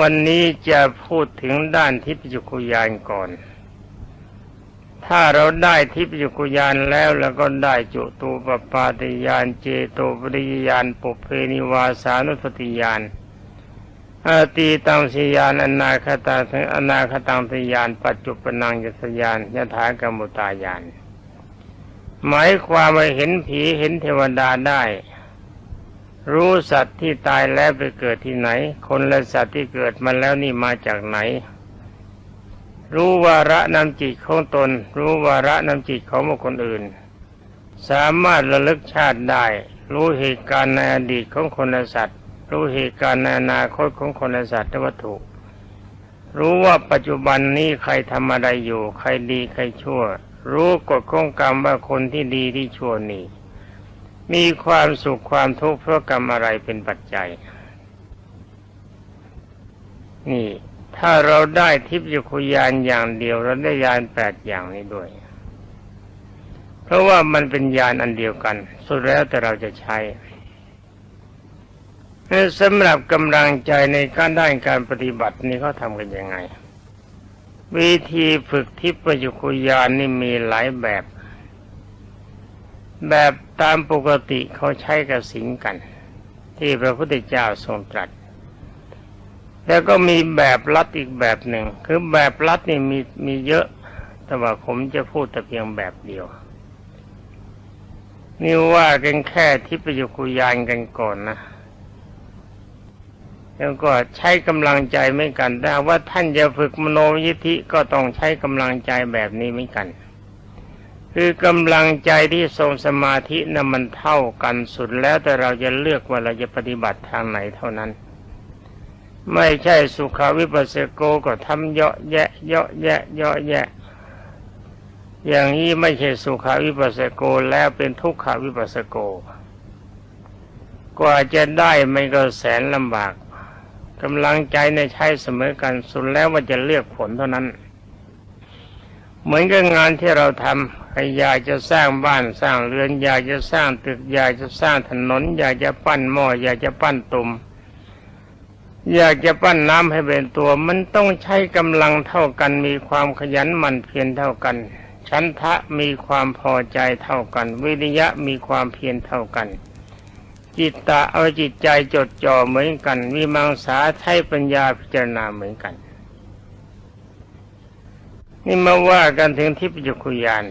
วันนี้จะพูดถึงด้านทิพยคุยานก่อน ถ้าเราได้ทิพยคุยานแล้วแล้วก็ได้จุตูปปาติยานเจโตปริยาณปุเพนิวาสานุสติยานอาตีตังสยานอนาคตังอนาคตังสยาน ปัจจุปนังยสยานยถากรรมุตายาน หมายความว่าเห็นผีเห็นเทวดาได้ รู้สัตว์ที่ตายแล้วไปเกิดที่ไหน คนและสัตว์ที่เกิดมาแล้วนี่มาจากไหน รู้วาระนำจิตของตน รู้วาระนำจิตของบุคคลอื่น สามารถระลึกชาติได้ รู้เหตุการณ์ในอดีตของคนและสัตว์ รู้เหตุการณ์ในอนาคตของคนและสัตว์และวัตถุ รู้ว่าปัจจุบันนี้ใครทำอะไรอยู่ ใครดีใครชั่ว รู้กฎของกรรมว่าคนที่ดีที่ชั่วนี่ มีความสุขความทุกข์เพราะกรรมอะไรเป็นปัจจัย นี่ ถ้าเราได้ทิพยคุยานอย่างเดียวเราได้ยานแปดอย่างนี้ด้วย เพราะว่ามันเป็นยานอันเดียวกัน สุดแล้วแต่เราจะใช้สำหรับกำลังใจในการด้านการปฏิบัตินี่เขาทำกันยังไง วิธีฝึกทิพยคุยานนี่มีหลายแบบ แบบตามปกติเขาใช้กับสิงกัน ที่พระพุทธเจ้าทรงตรัส แล้วก็มีแบบลัดอีกแบบหนึ่ง คือแบบลัดนี่มีมีเยอะ แต่ว่าผมจะพูดแต่เพียงแบบเดียวนี่ว่ากันแค่ทิพยคุยานกันก่อนนะแล้วก็ใช้กำลังใจไม่กันแต่ว่าท่านจะฝึกมโนยิธิก็ต้องใช้กำลังใจแบบนี้ไม่กัน คือกำลังใจที่ทรงสมาธินะ่ะมันเท่ากันสุดแล้วแต่เราจะเลือกว่าเราจะปฏิบัติทางไหนเท่านั้น ไม่ใช่สุขาวิปัสสโกก็ทำเยาะแยะเยาะแยะเยาะแยะ อย่างนี้ไม่ใช่สุขาวิปัสสโกแล้วเป็นทุกขาวิปัสสโก กว่าจะได้ไม่ก็แสนลำบากกำลังใจในใช้เสมอกันสุดแล้วว่าจะเลือกผลเท่านั้น เหมือนกับงานที่เราทำใครอยากจะสร้างบ้านสร้างเรือนอยากจะสร้างตึกอยากจะสร้างถนน อยากจะปั้นหม้ออยากจะปั้นตุ่มอยากจะปั้นน้ำให้เป็นตัว มันต้องใช้กำลังเท่ากัน มีความขยันหมั่นเพียรเท่ากัน ชันทะมีความพอใจเท่ากัน วิริยะมีความเพียรเท่ากัน จิตตะเอาจิตใจจดจ่อเหมือนกันมีมังสาใช้ปัญญาพิจารณาเหมือนกัน นี่มาว่ากันถึงทิพยคุยาน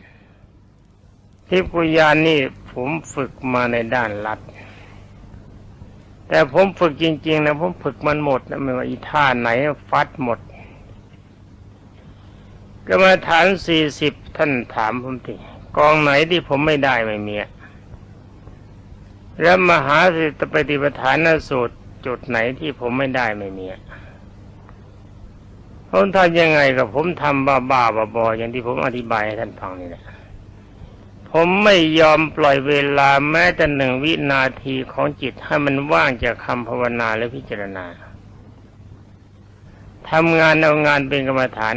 ทิพยคุยานนี่ผมฝึกมาในด้านลัด แต่ผมฝึกจริง ๆ นะผมฝึกมันหมดนะไม่ว่าอีท่าไหนฟัดหมดก็มาฐานสี่สิบท่านถามผมทีกองไหนที่ผมไม่ได้ไม่มีแล้วมหาสิตปฏิปทานสูตรจุดไหนที่ผมไม่ได้ไม่มี ผมทำยังไงกับผมทำบ้าบ้าบอๆอย่างที่ผมอธิบายให้ท่านฟังนี่แหละผมไม่ยอมปล่อยเวลาแม้แต่หนึ่งวินาทีของจิตให้มันว่างจากคำภาวนาและพิจารณาทำงานเอางานเป็นกรรมฐาน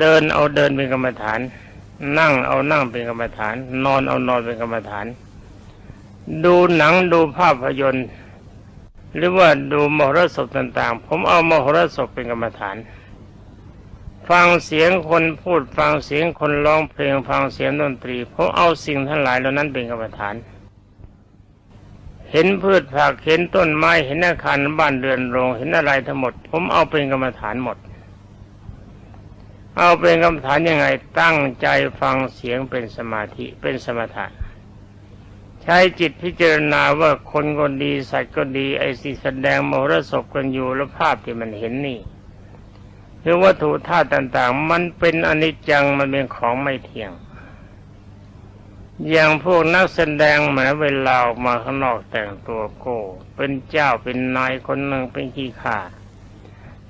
เดินเอาเดินเป็นกรรมฐาน นั่งเอานั่งเป็นกรรมฐาน นอนเอานอนเป็นกรรมฐาน ดูหนังดูภาพยนตร์ หรือว่าดูมหรสพต่างๆ ผมเอามหรสพเป็นกรรมฐาน ฟังเสียงคนพูดฟังเสียงคนร้องเพลงฟังเสียงดนตรีผมเอาสิ่งทั้งหลายเหล่านั้นเป็นกรรมฐาน เห็นพืชผักเห็นต้นไม้เห็นอาคารบ้านเรือนโรงเห็นอะไรทั้งหมด ผมเอาเป็นกรรมฐานหมด เอาเป็นกรรมฐานยังไงตั้งใจฟังเสียงเป็นสมาธิเป็นสมถะ ใช้จิตพิจารณาว่าคนก็ดีสัตว์ก็ดีไอ้สิแสดงมรสพกันอยู่แล้วภาพที่มันเห็นนี่หรือวัตถุธาตุต่าง ๆ มันเป็นอนิจจังมันเป็นของไม่เที่ยง อย่างพวกนักแสดงแหมเวลาออกมาข้างนอกแต่งตัวโก้ เป็นเจ้าเป็นนายคนหนึ่งเป็นขี้ข้า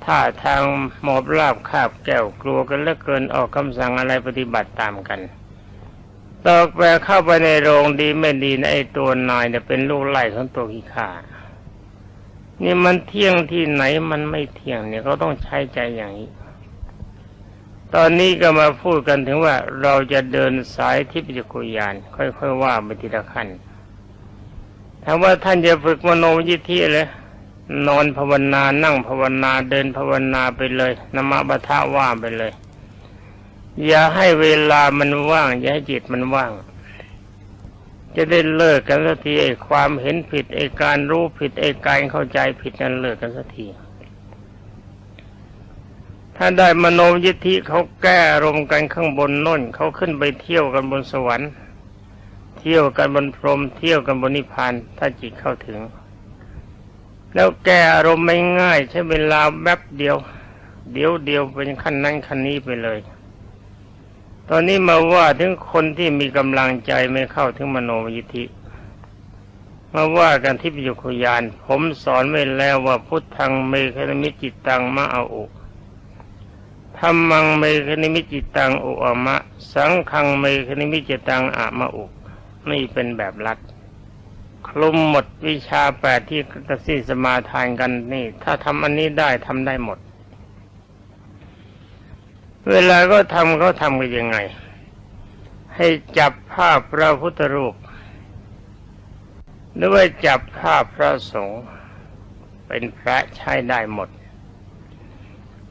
ท่าทางหมอบราบคาบแก้วกลัวกันเหลือเกินออกคำสั่งอะไรปฏิบัติตามกัน ตอกแปเข้าไปในโรงดีไม่ดีนะไอ้ตัวนายเนี่ยเป็นลูกไล่ของตัวขี้ข้านี่มันเที่ยงที่ไหนมันไม่เที่ยงเนี่ยเขาต้องใช้ใจอย่างนี้ ตอนนี้ก็มาพูดกันถึงว่าเราจะเดินสายทิพยคุยาน ค่อยๆว่าไปทีละขั้นถามว่าท่านจะฝึกมโนยิทธิเลยนอนภาวนานั่งภาวนาเดินภาวนาไปเลยนมบัทะว่าไปเลย อย่าให้เวลามันว่าง อย่าให้จิตมันว่าง จะได้เลิกกันสักทีไอ้ความเห็นผิดไอ้การรู้ผิดไอ้การเข้าใจผิดนั้นเลิกกันสักทีถ้าได้มโนยิทธิเขาแก้อารมณ์กันข้างบนน่นเขาขึ้นไปเที่ยวกันบนสวรรค์ เที่ยวกันบนพรหมเที่ยวกันบนนิพพานถ้าจิตเข้าถึง แล้วแก้อารมณ์ไม่ง่าย ใช้เวลาแป๊บเดียว เดียวเดียวเป็นขั้นนั้นขั้นนี้ไปเลย ตอนนี้มาว่าถึงคนที่มีกำลังใจไม่เข้าถึงมโนยิธิมาว่ากันที่ปิยคุยาน ผมสอนไว้แล้วว่าพุทธังเมคณมิจิตตังมะเอาอุธรรมังเมคณิมิจิตตังอุอมะ สังฆังเมคณิมิจิตตังอะมะอุนี่เป็นแบบรัดคลุมหมดวิชาแปดที่ตัดสิสมาทานกันนี่ ถ้าทำอันนี้ได้ทำได้หมด เวลาก็ทำเขาทำกันยังไง ให้จับภาพพระพุทธรูป หรือว่าจับภาพพระสงฆ์เป็นพระใช้ได้หมด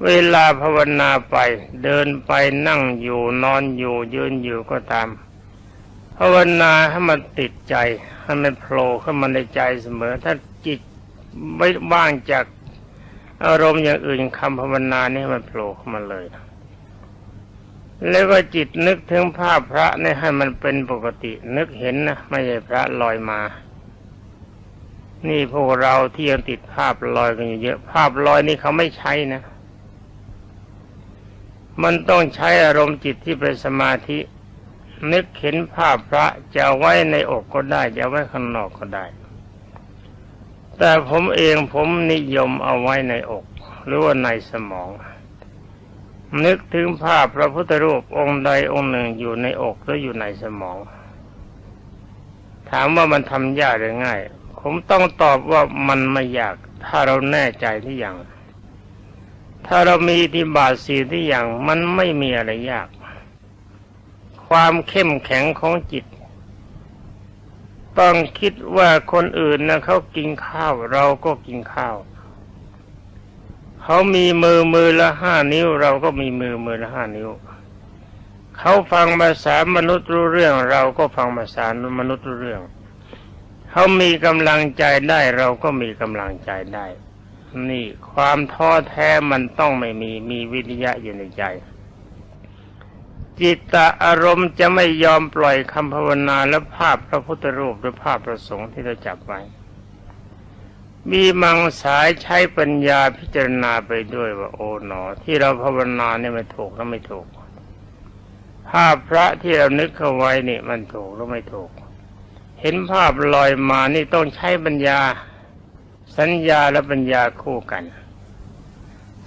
เวลาภาวนาไปเดินไปนั่งอยู่นอนอยู่ยืนอยู่ก็ตาม ภาวนาให้มันติดใจให้มันโผล่ขึ้นมาในใจเสมอ ถ้าจิตไม่ว่างจากอารมณ์อย่างอื่นคำภาวนานี่มันโผล่ขึ้นมาเลย แล้วก็จิตนึกถึงภาพพระเนี่ยให้มันเป็นปกติ นึกเห็นนะไม่ใช่พระลอยมา นี่พวกเราที่ยังติดภาพลอยกันเยอะภาพลอยนี่เขาไม่ใช้นะ มันต้องใช้อารมณ์จิตที่เป็นสมาธิ นึกเห็นภาพพระจะไว้ในอกก็ได้ จะไว้ข้างนอกก็ได้ แต่ผมเองผมนิยมเอาไว้ในอก หรือว่าในสมอง นึกถึงภาพพระพุทธรูปองค์ใดองค์หนึ่งอยู่ในอกหรืออยู่ในสมอง ถามว่ามันทำยากหรือง่าย ผมต้องตอบว่ามันไม่ยาก ถ้าเราแน่ใจที่อย่าง ถ้าเรามีอิทธิบาทสีที่อย่างมันไม่มีอะไรยาก ความเข้มแข็งของจิต ต้องคิดว่าคนอื่นนะเขากินข้าว เราก็กินข้าว เขามีมือมือละห้านิ้ว เราก็มีมือมือละห้านิ้ว เขาฟังภาษามนุษย์รู้เรื่อง เราก็ฟังภาษามนุษย์รู้เรื่อง เขามีกำลังใจได้เราก็มีกำลังใจได้ นี่ความท้อแท้มันต้องไม่มีมีวิริยะอยู่ในใจ จิตตะอารมณ์จะไม่ยอมปล่อยคำภาวนาและภาพพระพุทธรูปหรือภาพประสงค์ที่เราจับไว้ มีมังสายใช้ปัญญาพิจารณาไปด้วยว่าโอ๋หนอ ที่เราภาวนาเนี่ยมันถูกหรือไม่ถูกภาพพระที่เรานึกเข้าไว้นี่มันถูกหรือไม่ถูก เห็นภาพลอยมานี่ต้องใช้ปัญญา สัญญาและปัญญาคู่กัน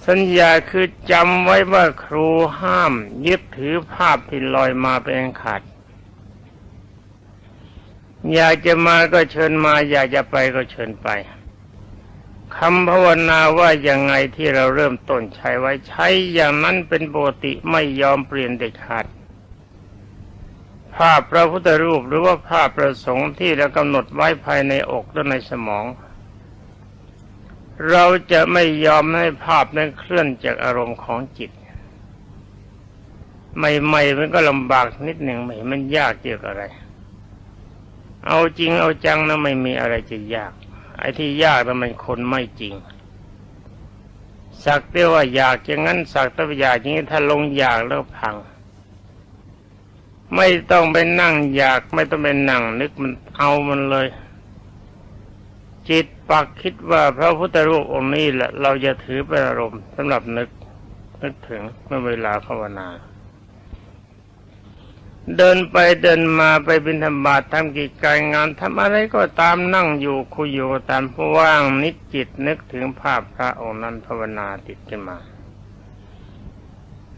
สัญญาคือจำไว้ว่าครูห้ามยึดถือภาพที่ลอยมาเป็นอันขาดอยากจะมาก็เชิญมา อยากจะไปก็เชิญไป คำภาวนาว่าย่างไงที่เราเริ่มต้นใช้ไว้ใช้อย่างนั้นเป็นปกติไม่ยอมเปลี่ยนเด็ดขาดภาพพระพุทธรูปหรือว่าภาพประสงค์ที่เรากำหนดไว้ภายในอกและในสมอง เราจะไม่ยอมให้ภาพนั้นเคลื่อนจากอารมณ์ของจิต ใหม่ๆมันก็ลำบากนิดหนึ่งไม่มันยากเกี่ยวกับอะไร เอาจริงเอาจังนะไม่มีอะไรจะยาก ไอ้ที่ยากนั้นมันคนไม่จริง สักแต่ว่าอยากอย่างนั้นสักแต่ว่าอยากอย่างนี้ถ้าลงอยากแล้วพัง ไม่ต้องไปนั่งอยากไม่ต้องไปนั่งนึกมันเอามันเลย จิตปักคิดว่าพระพุทธรูปองค์นี้แหละเราจะถือเป็นอารมณ์สำหรับนึกนึกถึงเมื่อเวลาภาวนา เดินไปเดินมาไปบิณฑบาตทำกิจการงานทำอะไรก็ตามนั่งอยู่คุยอยู่ตามว่างนิจจิตนึกถึงภาพพระองค์นั้นภาวนาติดขึ้นมา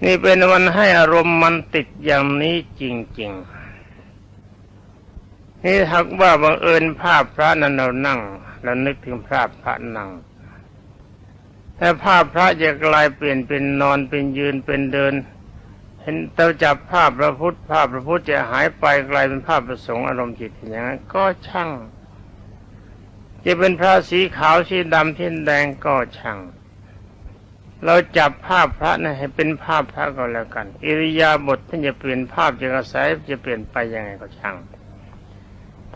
นี่เป็นวันให้อารมณ์มันติดอย่างนี้จริง ๆ นี่หากว่าบังเอิญภาพพระนั้นเรานั่งเรานึกถึงภาพพระนั่งแต่ภาพพระจะกลายเปลี่ยนเป็นนอนเป็นยืนเป็นเดิน เห็นเราจับภาพพระพุทธภาพพระพุทธจะหายไปกลายเป็นภาพประสงค์อารมณ์จิตอย่างนั้นก็ช่าง จะเป็นพระสีขาวสีดำสีแดงก็ช่าง เราจับภาพพระนะให้เป็นภาพพระก็แล้วกัน อิริยาบถท่านจะเปลี่ยนภาพจะกระแสจะเปลี่ยนไปยังไงก็ช่าง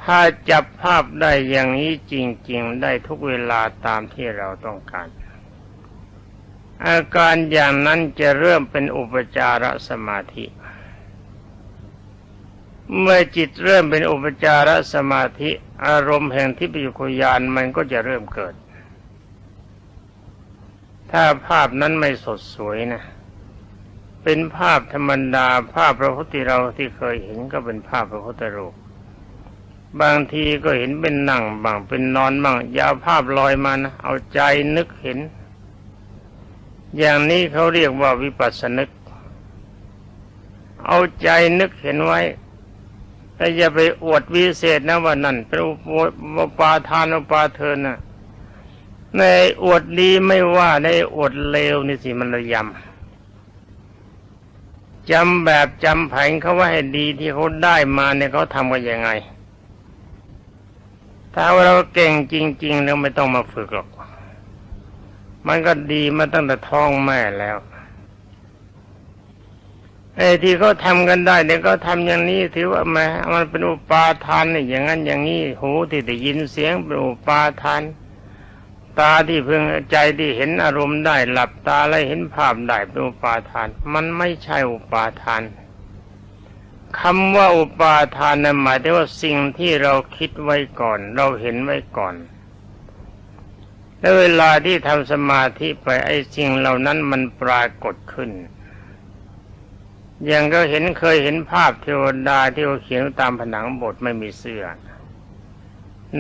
ถ้าจับภาพได้อย่างนี้จริง ๆ ได้ทุกเวลาตามที่เราต้องการ อาการอย่างนั้นจะเริ่มเป็นอุปจารสมาธิ เมื่อจิตเริ่มเป็นอุปจารสมาธิ อารมณ์แห่งที่ปิจุยานมันก็จะเริ่มเกิด ถ้าภาพนั้นไม่สดสวยนะ เป็นภาพธรรมดาภาพพระพุทธเราที่เคยเห็นก็เป็นภาพพระพุทธรูปบางทีก็เห็นเป็นนั่งบางเป็นนอนบางยาวภาพลอยมานะเอาใจนึกเห็น อย่างนี้เขาเรียกว่าวิปัสสนึก เอาใจนึกเห็นไว้แต่อย่าไปอวดวิเศษนะว่านั่นเป็นอุปาทานอุปาเทินนะในอวดดีไม่ว่าในอวดเลวนี่สิมันระยำจำแบบจำแผงเขาว่าให้ดีที่เขาได้มาเนี่ยเขาทำกันยังไง ถ้าว่าเราเก่งจริงๆเราไม่ต้องมาฝึกหรอก มันก็ดีมาตั้งแต่ท้องแม่แล้วไอ้ที่เขาทำกันได้เนี่ยก็ทำอย่างนี้ถือว่าแม้มันเป็นอุปาทานนี่อย่างนั้นอย่างนี้หูที่ได้ยินเสียงเป็นอุปาทาน ตาที่เพิ่งใจที่เห็นอารมณ์ได้หลับตาแล้วเห็นภาพได้เป็นอุปาทาน มันไม่ใช่อุปาทานคำว่าอุปาทานนั้นหมายถึงว่าสิ่งที่เราคิดไว้ก่อน เราเห็นไว้ก่อน แล้วเวลาที่ทำสมาธิไปไอ้สิ่งเหล่านั้นมันปรากฏขึ้น อย่างก็เห็นเคยเห็นภาพเทวดาที่เขาเขียนตามผนังบทไม่มีเสื้อ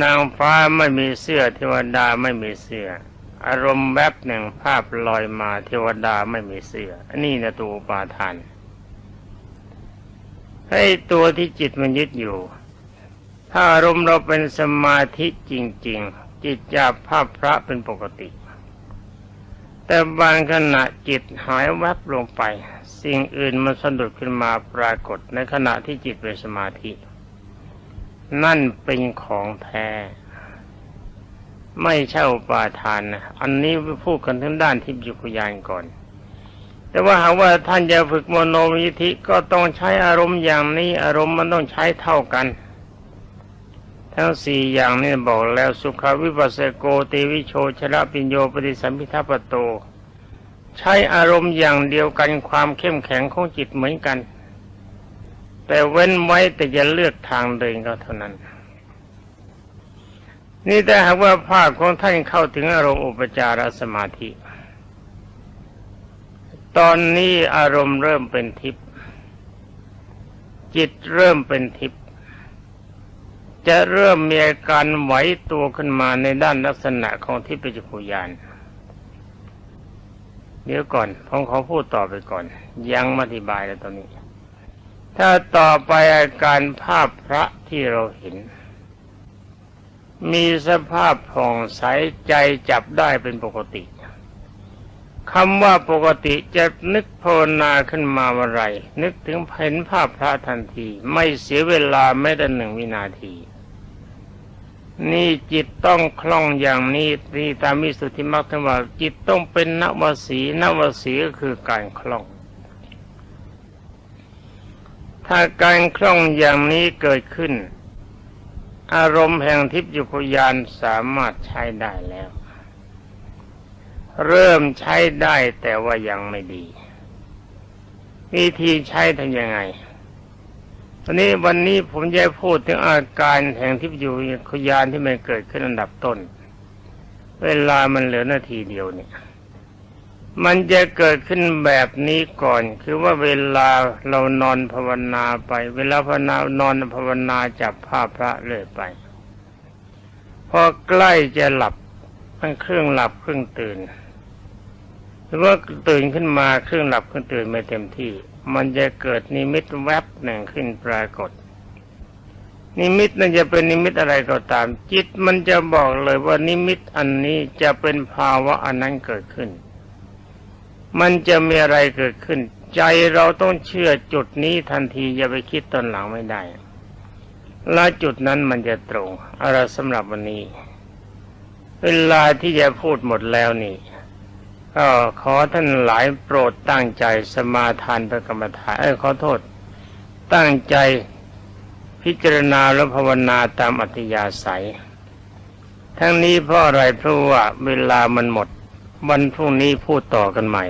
นางฟ้าไม่มีเสื้อ เทวดาไม่มีเสื้อ อารมณ์แวบหนึ่งภาพลอยมาเทวดาไม่มีเสื้อนนี้นะตัวปาทานให้ตัวที่จิตมันยึดอยู่ ถ้าอารมณ์เราเป็นสมาธิจริง ๆ จิตจับภาพพระเป็นปกติ แต่บางขณะจิตหายแวบลงไป สิ่งอื่นมันสะดุดขึ้นมาปรากฏในขณะที่จิตเป็นสมาธิ นั่นเป็นของแท้ไม่ใช่อุปาทานนะอันนี้พูดกันทั้งด้านทิพยุคยานก่อน แต่ว่าหากว่าท่านจะฝึกโมโนวิธิก็ต้องใช้อารมณ์อย่างนี้อารมณ์มันต้องใช้เท่ากัน ทั้งสี่อย่างนี้บอกแล้วสุขวิปัสสโกเตวิโชชระปิญโยปฏิสัมพิทัปโต ใช้อารมณ์อย่างเดียวกันความเข้มแข็งของจิตเหมือนกัน แต่เว้นไว้แต่จะเลือกทางเดินก็เท่านั้น นี่แต่หากว่าภาคของท่านเข้าถึงอารมณ์อุปจารสมาธิ ตอนนี้อารมณ์เริ่มเป็นทิพย์จิตเริ่มเป็นทิพย์ จะเริ่มมีอาการไหวตัวขึ้นมาในด้านลักษณะของทิพยจักรยานเดี๋ยวก่อนผมขอพูดต่อไปก่อน ยังอธิบายแล้วตอนนี้ ถ้าต่อไปอาการภาพพระที่เราเห็น มีสภาพผ่องใสใจจับได้เป็นปกติคำว่าปกติจะนึกภาวนาขึ้นมาอะไร นึกถึงเห็นภาพพระทันที ไม่เสียเวลาแม้แต่หนึ่งวินาที นี่จิตต้องคล่องอย่างนี้นี่ตามมิสุทธิมรรคท่านว่าจิตต้องเป็นนวสีนวสีก็คือการคล่อง ถ้าการคล่องอย่างนี้เกิดขึ้น อารมณ์แห่งทิพยุคยานสามารถใช้ได้แล้ว เริ่มใช้ได้แต่ว่ายังไม่ดี วิธีใช้ทำยังไง ตอนนี้วันนี้ผมจะพูดถึงอาการแห่งทิพยูขยานที่มันเกิดขึ้นอันดับต้น เวลามันเหลือนาทีเดียวเนี่ย มันจะเกิดขึ้นแบบนี้ก่อน คือว่าเวลาเรานอนภาวนาไป เวลาภาวนานอนภาวนาจับภาพพระเลยไป พอใกล้จะหลับมันเครื่องหลับเครื่องตื่นหรือว่าตื่นขึ้นมาเครื่องหลับเครื่องตื่นไม่เต็มที่ มันจะเกิดนิมิตแวบหนึ่งขึ้นปรากฏ นิมิตนั้นจะเป็นนิมิตอะไรก็ตาม จิตมันจะบอกเลยว่านิมิตอันนี้จะเป็นภาวะอันนั้นเกิดขึ้น มันจะมีอะไรเกิดขึ้น ใจเราต้องเชื่อจุดนี้ทันทีอย่าไปคิดตอนหลังไม่ได้และจุดนั้นมันจะตรงอะไรสำหรับวันนี้ เวลาที่จะพูดหมดแล้วนี่ ก็ขอท่านหลายโปรดตั้งใจสมาทานพระกรรมฐานเอ้ขอโทษ ตั้งใจพิจารณาและภาวนาตามอัธยาศัย ทั้งนี้เพราะอะไรเพราะว่าเวลามันหมด วันพรุ่งนี้พูดต่อกันใหม่